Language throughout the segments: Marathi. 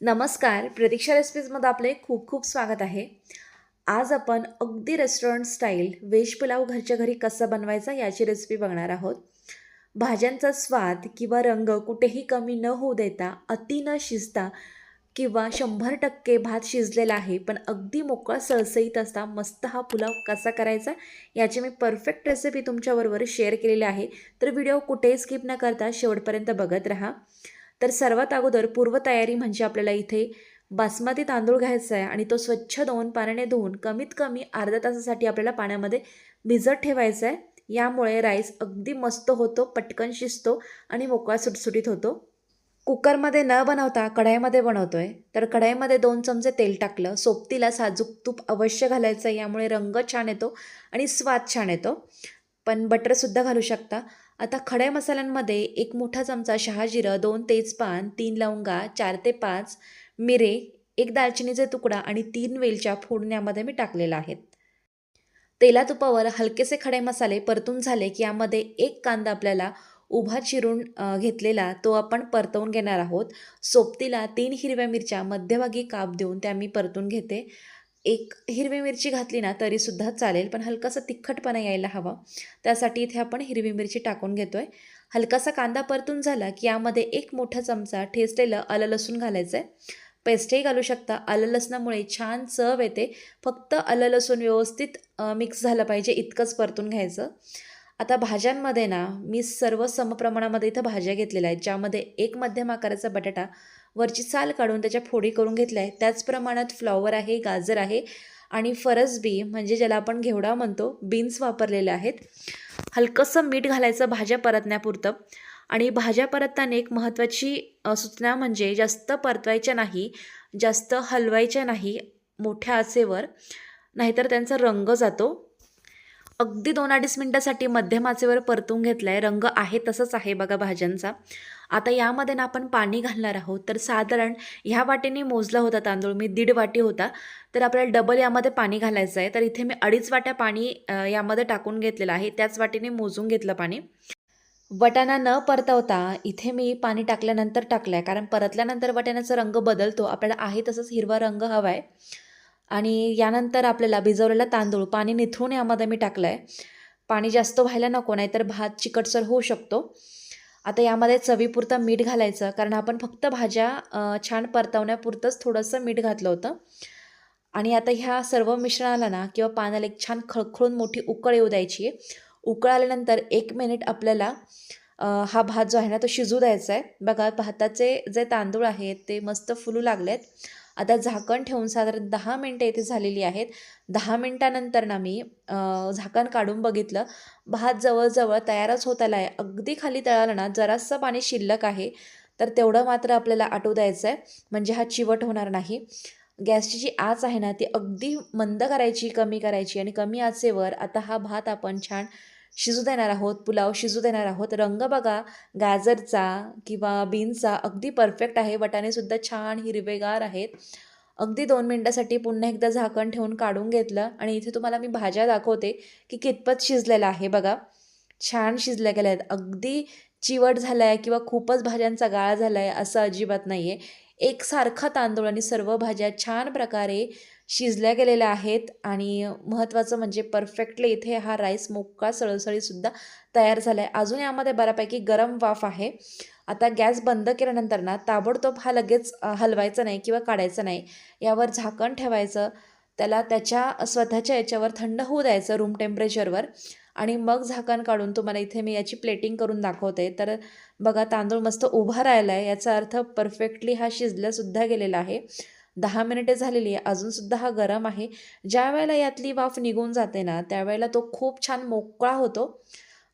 नमस्कार. प्रतीक्षा रेसिपीजमध्ये आपले खूप खूप स्वागत आहे. आज आपण अगदी रेस्टॉरंट स्टाईल व्हेज पुलाव घरच्या घरी कसा बनवायचा याची रेसिपी बघणार आहोत. भाज्यांचा स्वाद किंवा रंग कुठेही कमी न होऊ देता अति न शिजता किंवा शंभर टक्के भात शिजलेला आहे पण अगदी मोकळा सळसळीत असता मस्त हा पुलाव कसा करायचा याची मी परफेक्ट रेसिपी तुमच्याबरोबर शेअर केलेली आहे. तर व्हिडिओ कुठेही स्किप न करता शेवटपर्यंत बघत राहा. तर सर्वात अगोदर पूर्वतयारी म्हणजे आपल्याला इथे बासमती तांदूळ घ्यायचा आहे आणि तो स्वच्छ धुवून पाण्याने धुवून कमीत कमी अर्ध्या तासासाठी आपल्याला पाण्यामध्ये भिजत ठेवायचा आहे. यामुळे राईस अगदी मस्त होतो पटकन शिजतो आणि मोकळा सुटसुटीत होतो. कुकरमध्ये न बनवता कढाईमध्ये बनवतो आहे तर कढाईमध्ये दोन चमचे तेल टाकलं. सोबतीला साजूक तूप अवश्य घालायचं यामुळे रंग छान येतो आणि स्वाद छान येतो. पण बटरसुद्धा घालू शकता. आता खड्या मसाल्यांमध्ये एक मोठा चमचा शहाजिरं दोन तेजपान तीन लवंगा चार ते पाच मिरे एक दालचिनीचे तुकडा आणि तीन वेलच्या फोडण्यामध्ये मी टाकलेला आहेत. तेला तुपावर हलकेसे खडे मसाले परतून झाले की यामध्ये एक कांदा आपल्याला उभा चिरून घेतलेला तो आपण परतवून घेणार आहोत. सोबतीला तीन हिरव्या मिरच्या मध्यभागी काप देऊन त्या मी परतून घेते. एक हिरवी मिरची घातली ना तरीसुद्धा चालेल पण हलकासा तिखटपणा यायला हवा. त्यासाठी इथे आपण हिरवी मिरची टाकून घेतो आहे हलकासा कांदा परतून झाला की यामध्ये एक मोठा चमचा ठेचलेलं आलं लसूण घालायचं आहे पेस्टही घालू शकता. आलं लसणामुळे छान चव येते. फक्त आलं लसूण व्यवस्थित मिक्स झालं पाहिजे इतकंच परतून घ्यायचं. आता भाज्यांमध्ये ना मी सर्व समप्रमाणामध्ये इथं भाज्या घेतलेल्या आहेत ज्यामध्ये एक मध्यम आकाराचा बटाटा वरची साल काढून त्याच्या फोडी करून घेतल्या आहे त्याच प्रमाणात फ्लॉवर आहे गाजर आहे आणि फरसबी म्हणजे ज्याला आपण घेवडा म्हणतो बीन्स वापरलेले आहेत. हलकंसं मीठ घालायचं भाज्या परतण्यापुरतं आणि भाज्या परतताना एक महत्त्वाची सूचना म्हणजे जास्त परतवायच्या नाही जास्त हलवायच्या नाही मोठ्या आचेवर नाहीतर त्यांचा रंग जातो. अगदी दोन अडीच मिनटासाठी मध्यम आचेवर परतून घेतला आहे रंग आहे तसंच आहे बघा भाज्यांचा. आता यामध्ये ना आपण पाणी घालणार आहोत. तर साधारण ह्या वाटीने मोजला होता तांदूळ. मी दीड वाटी होता. तर आपल्याला डबल यामध्ये पाणी घालायचं आहे. तर इथे मी अडीच वाट्या पाणी यामध्ये टाकून घेतलेलं आहे. त्याच वाटीने मोजून घेतलं पाणी. वटाणा न परतवता इथे मी पाणी टाकल्यानंतर टाकलं आहे कारण परतल्यानंतर वटाण्याचा रंग बदलतो. आपल्याला आहे तसंच हिरवा रंग हवा आहे आणि यानंतर आपल्याला भिजवलेला तांदूळ पाणी निथळून यामध्ये मी टाकलं आहे पाणी जास्त व्हायला नको नाही तर भात चिकटसर होऊ शकतो. आता यामध्ये चवीपुरतं मीठ घालायचं कारण आपण फक्त भाज्या छान परतवण्यापुरतंच थोडंसं मीठ घातलं होतं. आणि आता ह्या सर्व मिश्रणाला ना किंवा पाण्याला एक छान खळखळून मोठी उकळ येऊ द्यायची. आहे उकळ आल्यानंतर एक मिनिट आपल्याला हा भात जो आहे ना तो शिजू द्यायचा आहे बघा भाताचे जे तांदूळ आहेत ते मस्त फुलू लागलेत. आता झाकण ठेवून साधारण दहा मिनटं इथे झालेली आहेत. दहा मिनटानंतर ना मी झाकण काढून बघितलं. भात जवळजवळ तयारच होत आला आहे अगदी खाली तळाला ना जरासं पाणी शिल्लक आहे. तर तेवढं मात्र आपल्याला आटू द्यायचं आहे म्हणजे हा चिवट होणार नाही. गॅसची जी आच आहे ना ती अगदी मंद करायची कमी करायची आणि कमी आचेवर आता हा भात आपण छान शिजू देणार आहोत पुलाव शिजू देणार आहोत. रंग बघा गाजरचा किंवा बीनचा अगदी परफेक्ट आहे. वटाणेसुद्धा छान हिरवेगार आहेत. अगदी दोन मिनटासाठी पुन्हा एकदा झाकण ठेवून काढून घेतलं आणि इथे तुम्हाला मी भाज्या दाखवते की कितपत शिजलेलं आहे बघा. छान शिजल्या गेल्या आहेत. अगदी चिवट झाला आहे किंवा खूपच भाज्यांचा गाळा झाला आहे असं अजिबात नाही आहे एकसारखा तांदूळ आणि सर्व भाज्या छान प्रकारे शिजल्या गेलेल्या आहेत. आणि महत्त्वाचं म्हणजे परफेक्टली इथे हा राईस मोका सळसळीसुद्धा तयार झाला आहे अजून यामध्ये बऱ्यापैकी गरम वाफ आहे. आता गॅस बंद केल्यानंतर ना ताबडतोब हा लगेच हलवायचा नाही किंवा काढायचा नाही. यावर झाकण ठेवायचं. त्याला त्याच्या स्वतःच्या याच्यावर थंड होऊ द्यायचं रूम टेम्परेचरवर आणि मग झाकण काढून तुम्हाला इथे मी याची प्लेटिंग करून दाखवते. तर बघा तांदूळ मस्त उभा राहिला आहे याचा अर्थ परफेक्टली हा शिजल्यासुद्धा गेलेला आहे. दहा मिनिटे झालेली आहे. अजूनसुद्धा हा गरम आहे. ज्या वेळेला यातली वाफ निघून जाते ना त्यावेळेला तो खूप छान मोकळा होतो.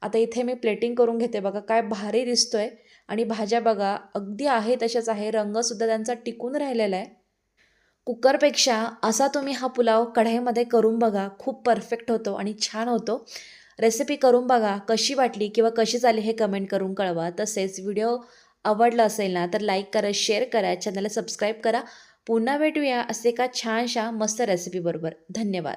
आता इथे मी प्लेटिंग करून घेते. बघा काय भारी दिसतो आहे आणि भाज्या बघा अगदी आहे तशाच आहे. रंगसुद्धा त्यांचा टिकून राहिलेला आहे. कुकरपेक्षा असा तुम्ही हा पुलाव कढईमध्ये करून बघा. खूप परफेक्ट होतो आणि छान होतो. रेसिपी करून बघा कशी वाटली किंवा कशी झाली हे कमेंट करून कळवा. तसेच व्हिडिओ आवडला असेल ना तर लाईक करा शेअर करा चॅनलला सबस्क्राईब करा. पुन्हा भेटूया असे एका छानशा मस्त रेसिपीबरोबर धन्यवाद.